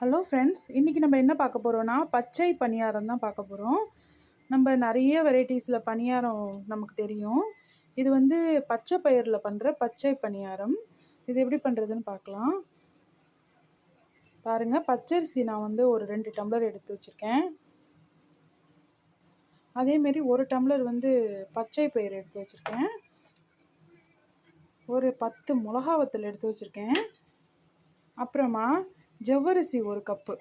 Hello friends இன்றைக்கி நம்ம என்ன பார்க்க போகிறோன்னா பச்சை பணியாரம் தான் பார்க்க போகிறோம் நம்ம நிறைய வெரைட்டிஸில் பணியாரம் நமக்கு தெரியும். இது வந்து பச்சை பயிரில் பண்ணுற பச்சை பணியாரம். இது எப்படி பண்ணுறதுன்னு பார்க்கலாம். பாருங்கள் பச்சரிசி நான் வந்து ஒரு ரெண்டு டம்ளர் எடுத்து வச்சுருக்கேன். அதேமாரி ஒரு டம்ளர் வந்து பச்சை பயிர் எடுத்து வச்சுருக்கேன். ஒரு பத்து மிளகா வத்தல் எடுத்து வச்சுருக்கேன். அப்புறமா ஜவ்வரிசி ஒரு கப்பு.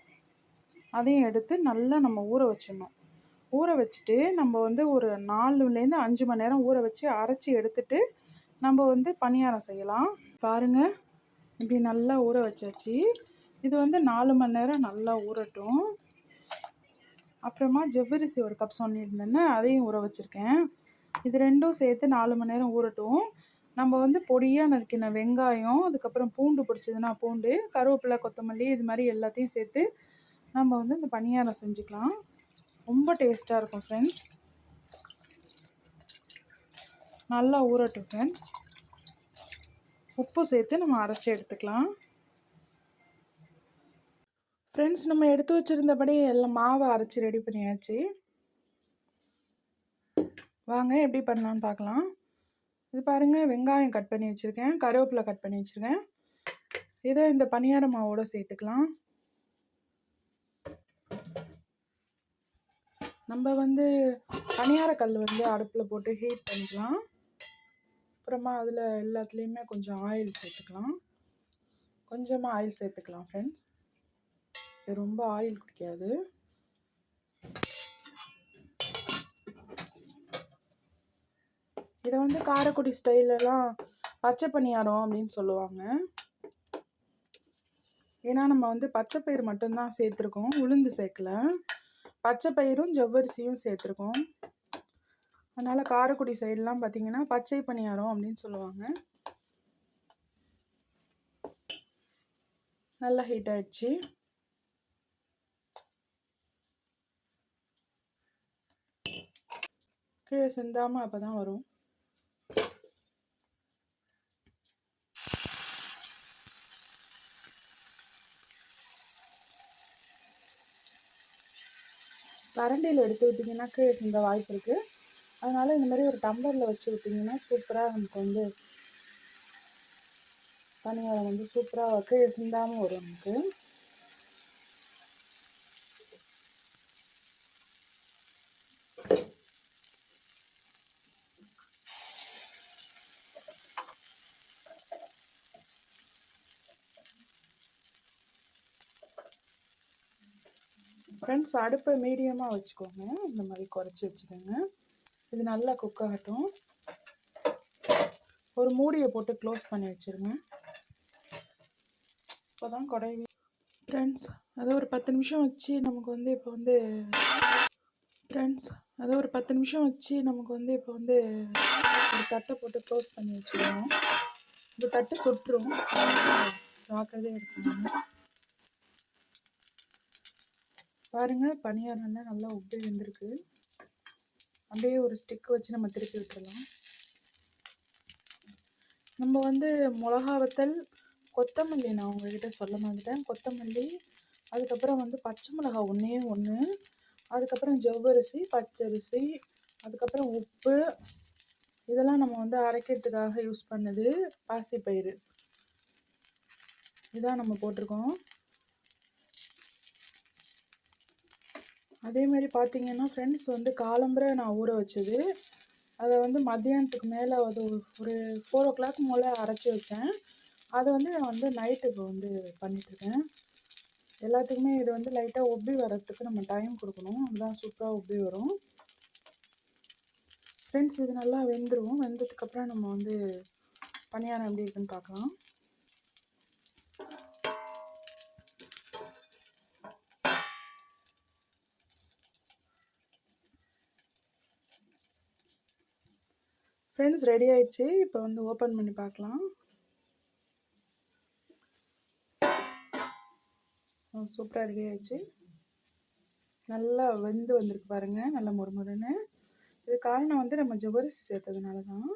அதையும் எடுத்து நல்லா நம்ம ஊற வச்சிடணும். ஊற வச்சுட்டு நம்ம வந்து ஒரு நாலுலேருந்து அஞ்சு மணி நேரம் ஊற வச்சு அரைச்சி எடுத்துட்டு நம்ம வந்து பணியாரம் செய்யலாம். பாருங்கள் இப்படி நல்லா ஊற வச்சாச்சு. இது வந்து நாலு மணி நேரம் நல்லா ஊறட்டும். அப்புறமா ஜவ்வரிசி ஒரு கப் சொன்னிருந்தேன்னு அதையும் ஊற வச்சுருக்கேன். இது ரெண்டும் சேர்த்து நாலு மணி நேரம் ஊறட்டும். நம்ம வந்து பொடியாக நறுக்கின வெங்காயம் அதுக்கப்புறம் பூண்டு பிடிச்சதுன்னா பூண்டு கருவேப்பிலை கொத்தமல்லி இது மாதிரி எல்லாத்தையும் சேர்த்து நம்ம வந்து இந்த பணியாரம் செஞ்சுக்கலாம். ரொம்ப டேஸ்ட்டாக இருக்கும் ஃப்ரெண்ட்ஸ் நல்லா ஊறட்டும் ஃப்ரெண்ட்ஸ் உப்பு சேர்த்து நம்ம அரைச்சி எடுத்துக்கலாம். ஃப்ரெண்ட்ஸ் நம்ம எடுத்து வச்சுருந்தபடி எல்லாம் மாவை அரைச்சி ரெடி பண்ணியாச்சு. வாங்க எப்படி பண்ணலான்னு பார்க்கலாம். இது பாருங்கள் வெங்காயம் கட் பண்ணி வச்சுருக்கேன். கருவேப்பிலை கட் பண்ணி வச்சுருக்கேன். இதை இந்த பனியார மாவோடு சேர்த்துக்கலாம். நம்ம வந்து பனியாரக்கல் வந்து அடுப்பில் போட்டு ஹீட் பண்ணிக்கலாம். அப்புறமா அதில் எல்லாத்துலேயுமே கொஞ்சம் ஆயில் சேர்த்துக்கலாம். கொஞ்சமாக ஆயில் சேர்த்துக்கலாம் ஃப்ரெண்ட்ஸ் இது ரொம்ப ஆயில் குடிக்காது. இதை வந்து காரைக்குடி ஸ்டைலெல்லாம் பச்சை பணியாரம் அப்படின்னு சொல்லுவாங்க. ஏன்னா நம்ம வந்து பச்சை பயிர் மட்டும்தான் சேர்த்துருக்கோம் உளுந்து சேர்க்கல. பச்சை பயிரும் ஜவ்வரிசியும் சேர்த்துருக்கோம். அதனால் காரைக்குடி சைடெலாம் பார்த்தீங்கன்னா பச்சை பணியாரம் அப்படின்னு சொல்லுவாங்க. நல்லா ஹீட் ஆயிடுச்சு. கீழே சிந்தாமல் அப்போ தான் வரும். கரண்டியில் எடுத்து விட்டிங்கன்னா கீழே சிந்த வாய்ப்பு இருக்குது அதனால் இந்த மாதிரி ஒரு டம்ளரில் வச்சு விட்டிங்கன்னா சூப்பராக நமக்கு வந்து பனியாரம் வந்து சூப்பராக கீழே சிந்தாமல் வரும் நமக்கு. ஃப்ரெண்ட்ஸ் அடுப்பை மீடியமாக வச்சுக்கோங்க. இந்த மாதிரி குறைச்சி வச்சுக்கோங்க. இது நல்லா குக் ஆகட்டும். ஒரு மூடியை போட்டு க்ளோஸ் பண்ணி வச்சுருங்க. இப்போ தான் குறைவி ஃப்ரெண்ட்ஸ் அதை ஒரு பத்து நிமிஷம் வச்சு நமக்கு வந்து இப்போ வந்து ஃப்ரெண்ட்ஸ் அதை ஒரு பத்து நிமிஷம் வச்சு நமக்கு வந்து இப்போ வந்து ஒரு தட்டை போட்டு க்ளோஸ் பண்ணி வச்சுருவோம் இந்த தட்டு சுட்டுரும் ஜாக்கிரதையாக இருக்கணும் பாருங்கள் பனியாரம்லாம் நல்லா உப்பி வந்திருக்கு. அப்படியே ஒரு ஸ்டிக் வச்சு நம்ம திருப்பி விட்டுடலாம் நம்ம வந்து மிளகா வத்தல் கொத்தமல்லி நான் உங்ககிட்ட சொல்ல மாட்டேன் கொத்தமல்லி அதுக்கப்புறம் வந்து பச்சை மிளகா ஒன்றே ஒன்று அதுக்கப்புறம் ஜவ்வரிசி பச்சரிசி அதுக்கப்புறம் உப்பு. இதெல்லாம் நம்ம வந்து அரைக்கிறதுக்காக யூஸ் பண்ணது பாசிப்பயிறு. இதான் நம்ம போட்டிருக்கோம். அதேமாரி பார்த்தீங்கன்னா ஃப்ரெண்ட்ஸ் வந்து காலம்பரை நான் ஊற வச்சது. அதை வந்து மத்தியானத்துக்கு மேலே அது ஒரு ஃபோர் ஓ கிளாக் மேலே அரைச்சி வச்சேன். அதை வந்து நான் வந்து நைட்டுக்கு வந்து பண்ணிட்டுருக்கேன் எல்லாத்துக்குமே இது வந்து லைட்டாக ஒப்பி வர்றதுக்கு நம்ம டைம் கொடுக்கணும். அதுதான் சூப்பராக ஒப்பி வரும். ஃப்ரெண்ட்ஸ் இது நல்லா வெந்துடும் வெந்ததுக்கப்புறம் நம்ம வந்து பணியாரம் எப்படி இருக்குன்னு பார்க்கலாம். ஃப்ரெண்ட்ஸ் ரெடி ஆயிடுச்சு. இப்போ வந்து ஓப்பன் பண்ணி பார்க்கலாம். சூப்பராக ரெடி ஆயிடுச்சு. நல்லா வெந்து வந்திருக்கு பாருங்கள் நல்லா முறுமுறுன்னு இது காரணம் வந்து நம்ம ஜவ்வரிசி சேர்த்ததுனால தான்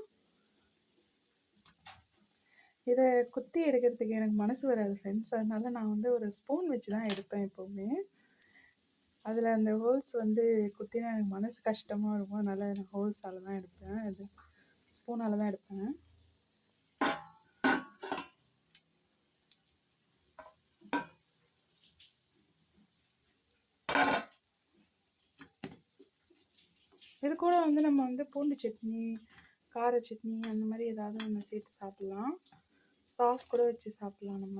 இதை குத்தி எடுக்கிறதுக்கு எனக்கு மனசு வராது ஃப்ரெண்ட்ஸ் அதனால நான் வந்து ஒரு ஸ்பூன் வச்சு தான் எடுப்பேன் எப்போவுமே. அதில் அந்த ஹோல்ஸ் வந்து குத்தினா எனக்கு மனசு கஷ்டமாக இருக்கும். அதனால் நான் ஹோல்ஸால் தான் எடுப்பேன். இது ஸ்பூனால் தான் எடுப்பேன் இது கூட வந்து நம்ம வந்து பூண்டு சட்னி கார சட்னி அந்த மாதிரி ஏதாவது ஒன்று சேர்த்து சாப்பிட்லாம். சாஸ் கூட வச்சு சாப்பிட்லாம் நம்ம.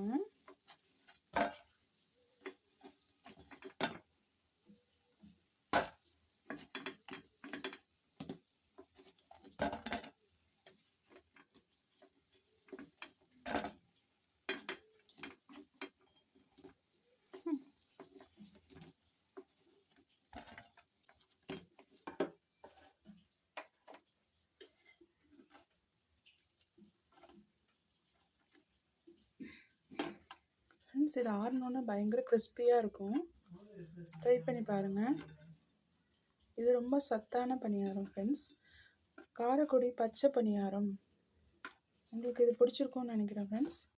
ஃப்ரெண்ட்ஸ் இது ஆறினோன்னே பயங்கர கிறிஸ்பியாக இருக்கும். ட்ரை பண்ணி பாருங்கள் இது ரொம்ப சத்தான பணியாரம் ஃப்ரெண்ட்ஸ் காரக்குடி பச்சை பணியாரம். உங்களுக்கு இது பிடிச்சிருக்கும்னு நினைக்கிறேன் ஃப்ரெண்ட்ஸ்